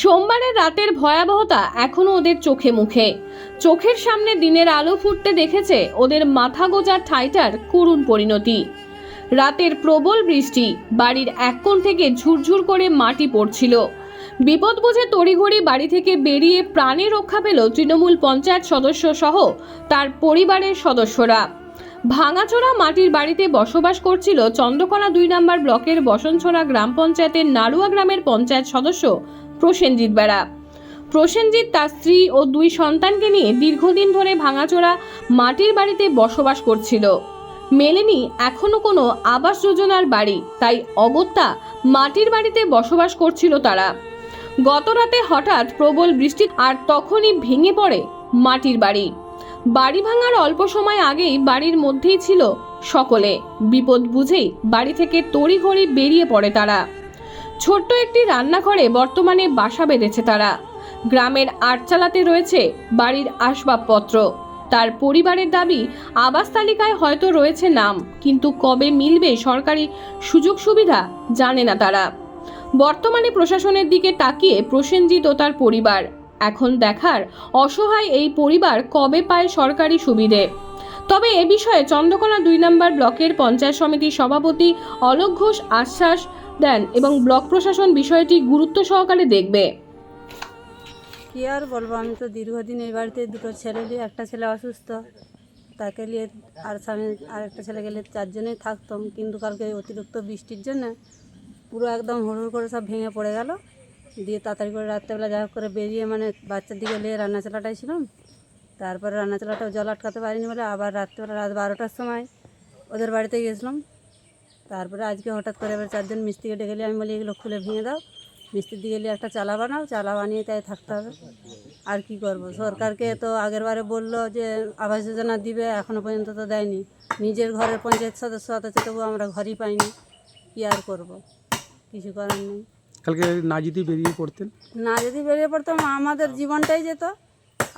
সোমবারের রাতের ভয়াবহতা এখনও ওদের চোখে মুখে। চোখের সামনে দিনের আলো ফুটতে দেখেছে ওদের মাথা গোজার ঠাইটার করুণ পরিণতি। রাতের প্রবল বৃষ্টি বাড়ির এক কোণ থেকে ঝুরঝুর করে মাটি পড়ছিল। বিপদ বুঝে তড়িঘড়ি বাড়ি থেকে বেরিয়ে প্রাণে রক্ষা পেল তৃণমূল পঞ্চায়েত সদস্য সহ তার পরিবারের সদস্যরা। ভাঙাচোরা মাটির বাড়িতে বসবাস করছিল চন্দ্রকোনা দুই নম্বর ব্লকের বসনছোড়া গ্রাম পঞ্চায়েতের নাড়ুয়া গ্রামের পঞ্চায়েত সদস্য প্রসেনজিৎ বেড়া। প্রসেনজিৎ তার স্ত্রী ও দুই সন্তানকে নিয়ে দীর্ঘদিন ধরে ভাঙাচোরা মাটির বাড়িতে বসবাস করছিল। মেলেনি এখনও কোনো আবাস যোজনার বাড়ি, তাই অগত্যা মাটির বাড়িতে বসবাস করছিল তারা। গত রাতে হঠাৎ প্রবল বৃষ্টি আর তখনই ভেঙে পড়ে মাটির বাড়ি। বাড়ি ভাঙার অল্প সময় আগেই বাড়ির মধ্যেই ছিল সকলে। বিপদ বুঝেই বাড়ি থেকে তড়িঘড়ি বেরিয়ে পড়ে তারা। ছোট্ট একটি রান্নাঘরে বর্তমানে বাসা বেঁধেছে তারা। গ্রামের আটচালাতে রয়েছে বাড়ির আসবাবপত্র। তার পরিবারের দাবি, আবাস তালিকায় হয়তো রয়েছে নাম, কিন্তু কবে মিলবে সরকারি সুযোগ সুবিধা জানে না তারা। বর্তমানে প্রশাসনের দিকে তাকিয়ে প্রসেনজিৎ ও তার পরিবার। এখন দেখার অসহায় এই পরিবার কবে পায় সরকারি সুবিধে? তবে এ বিষয়ে চন্দ্রকোনা দুই নম্বর ব্লকের পঞ্চায়েত সমিতির সভাপতি অলোক ঘোষ আশ্বাস দেন এবং ব্লক প্রশাসন বিষয়টি গুরুত্ব সহকারে দেখবে। কি আর বলব, আমি তো দীর্ঘদিন এই বাড়িতে দুটো ছেলে নিয়ে, একটা ছেলে অসুস্থ, তাকে নিয়ে আর স্বামী, আর একটা ছেলে গেলে চারজনেই থাকতাম, কিন্তু কালকে অতিরিক্ত বৃষ্টির জন্য পুরো একদম হুড় করে সব ভেঙে পড়ে গেল। দিয়ে তাড়াতাড়ি করে রাত্রেবেলা যা করে বেরিয়ে মানে বাচ্চার দিকে নিয়ে রান্না চালাটাই ছিলাম। তারপরে রান্না চালাটাও জল আটকাতে পারিনি বলে আবার রাত্রেবেলা রাত বারোটার সময় ওদের বাড়িতে গেছিলাম। তারপরে আজকে হঠাৎ করে এবার চারজন মিস্ত্রিকে ডেকে আমি বলি, এগুলো খুলে ভেঙে দাও। মিস্ত্রি দিয়ে গেলে একটা চালা বানাও, চালা বানিয়ে তাই থাকতে হবে। আর কি করব? সরকারকে তো আগের বারে বলল যে, আবাস যোজনা দিবে এখনও পর্যন্ত তো দেয়নি। নিজের ঘরের পঞ্চায়েত সদস্য, অথচ তবু আমরা ঘরই পাইনি। কি আর করব? কিছু করার নেই। কালকে না যদি বেরিয়ে পড়তেন? না যদি বেরিয়ে পড়তাম আমাদের জীবনটাই যেত।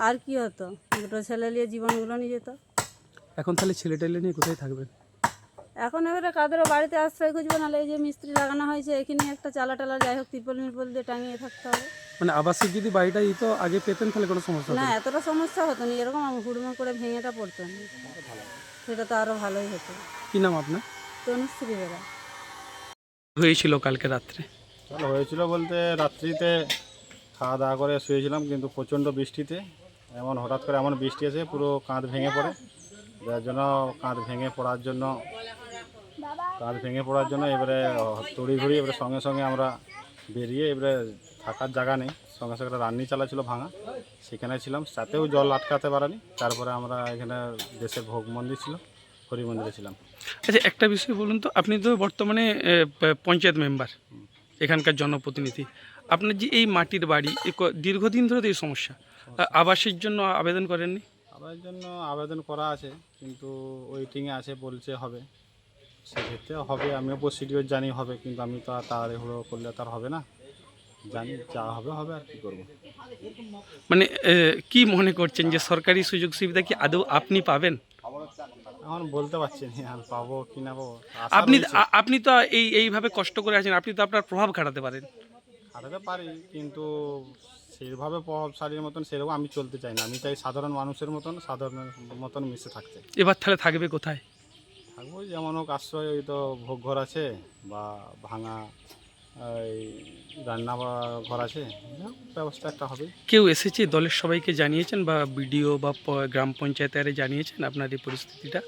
আর কি হতো? দুটো ছেলে নিয়ে জীবনগুলো নিয়ে যেত। এখন তাহলে ছেলে টেলে নিয়ে কোথায় থাকবেন? এখন এবারে কাদেরও বাড়িতে আশ্রয় খুঁজবো নাহলে এই যে মিস্ত্রি লাগানো হয়েছে এখানে একটা চালা টালা যাই হোক তিরপল মিরপল দিয়ে টাঙিয়ে থাকতে হবে। মানে আবাসিক যদি বাড়িটা দিত আগে পেতেন তাহলে কোনো সমস্যা না। এতটা সমস্যা হতো না এরকম হুড়মুড় করে ভেঙেটা পড়তো না সেটা তো আরও ভালোই হতো। কি নাম আপনার? তনুশ্রী বেড়া হয়েছিল কালকে রাত্রে। ভালো হয়েছিল বলতে রাত্রিতে খাওয়া দাওয়া করে শুয়েছিলাম কিন্তু প্রচণ্ড বৃষ্টিতে। এমন হঠাৎ করে এমন বৃষ্টি এসে পুরো কাঁধ ভেঙে পড়ে। যার জন্য কাঁধ ভেঙে পড়ার জন্য কাঁধ ভেঙে পড়ার জন্য এবারে তড়ি ঘড়ি এবারে সঙ্গে সঙ্গে আমরা বেরিয়ে এবারে থাকার জায়গা নেই। সঙ্গে সঙ্গে একটা রান্নি চালা ছিল ভাঙা। সেখানে ছিলাম। তাতেও জল আটকাতে পারেনি। তারপরে আমরা এখানে দেশের ভোগ মন্দির ছিল হরি মন্দিরে ছিলাম। আচ্ছা একটা বিষয় বলুন তো। আপনি তো বর্তমানে পঞ্চায়েত মেম্বার। এখানকার জনপ্রতিনিধি। আপনার যে এই মাটির বাড়ি দীর্ঘদিন ধরে তো এই সমস্যা। আবাসের জন্য আবেদন করেননি? আবাসের জন্য আবেদন করা আছে কিন্তু ওয়েটিংয়ে আছে বলছে হবে। সেক্ষেত্রে হবে আমিও প্রসিডিওর জানি হবে কিন্তু আমি তো আর তাড়াহুড়ো করলে তার হবে না। জানি যা হবে হবে আর কি করব। মানে কি মনে করছেন যে সরকারি সুযোগ সুবিধা কি আদৌ আপনি পাবেন? এখন বলতে পারছি না আর পাবো কি না পাবো আশা আপনি রয়েছে। আপনি তো এই এইভাবে কষ্ট করে আছেন আপনি তো আপনার প্রভাব খাটাতে পারেন। হারাতে পারি কিন্তু সেইভাবে প্রভাবশালীর মতন সেরকম আমি চলতে চাই না। আমি চাই সাধারণ মানুষের মতন সাধারণের মতন মিশে থাকতে। এবার তাহলে থাকবে কোথায়? থাকব যেমন হোক আশ্রয় ওই তো ভোগ ঘর আছে বা ভাঙা রান্না বা ঘর আছে ব্যবস্থা একটা হবে। কেউ এসেছে দলের সবাইকে জানিয়েছেন বা বিডিও বা গ্রাম পঞ্চায়েতে জানিয়েছেন আপনার এই পরিস্থিতিটা?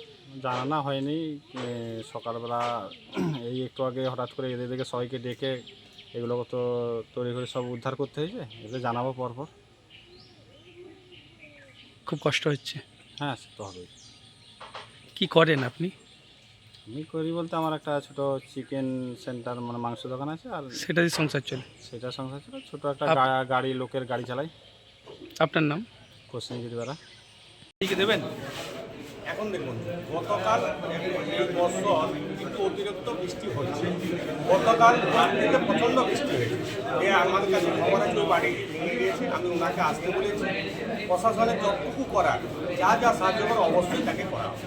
জানানো হয়নি সকালবেলা এই একটু আগে হঠাৎ করে এদের দিকে সবাইকে ডেকে এগুলো তো তৈরি করে সব উদ্ধার করতে হয়েছে এগুলো জানাব পরপর। খুব কষ্ট হচ্ছে। হ্যাঁ সে তো হবে কি করেন আপনি? আমি করি বলতে আমার একটা ছোট চিকেন সেন্টার মানে মাংস দোকান আছে আর সেটা দিয়ে সংসার চলে। সেটা সংসার ছিল ছোটো একটা গা- গাড়ি লোকের গাড়ি চালাই। আপনার নাম? কোচিং দ্বারা ঠিক দেবেন? এখন দেখুন গতকাল এই বছর কিন্তু অতিরিক্ত বৃষ্টি হচ্ছে গতকাল রাত্রিতে প্রচণ্ড বৃষ্টি হয়েছে। এ আমার কাছে খবর আছে বাড়ি ভেঙে গিয়েছে আমি ওনাকে আসতে বলেছি। প্রশাসনের যতটুকু করার যা যা সাহায্য করে অবশ্যই তাকে করা হবে।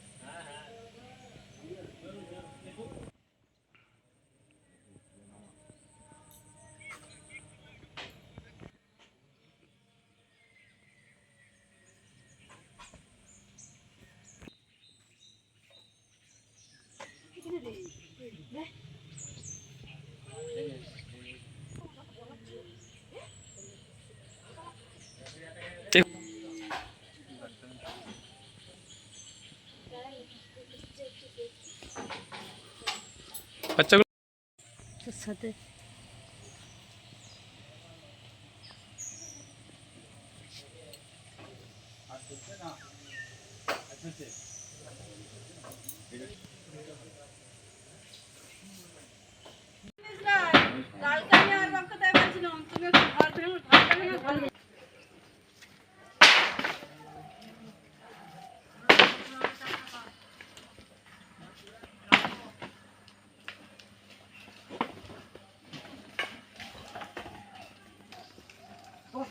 বাচ্চাগুলো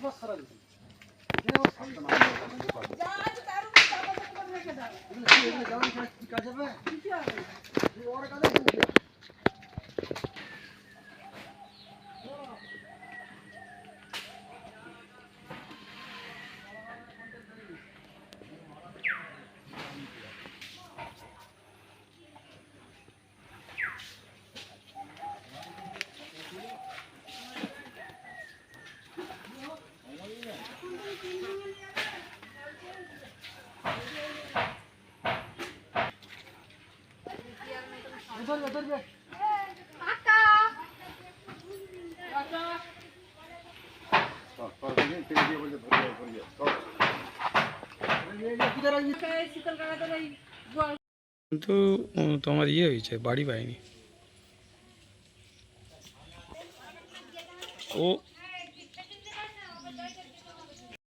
তোর সাথে কিন্তু তোমার ইয়ে হয়েছে বাড়ি পায়নি ও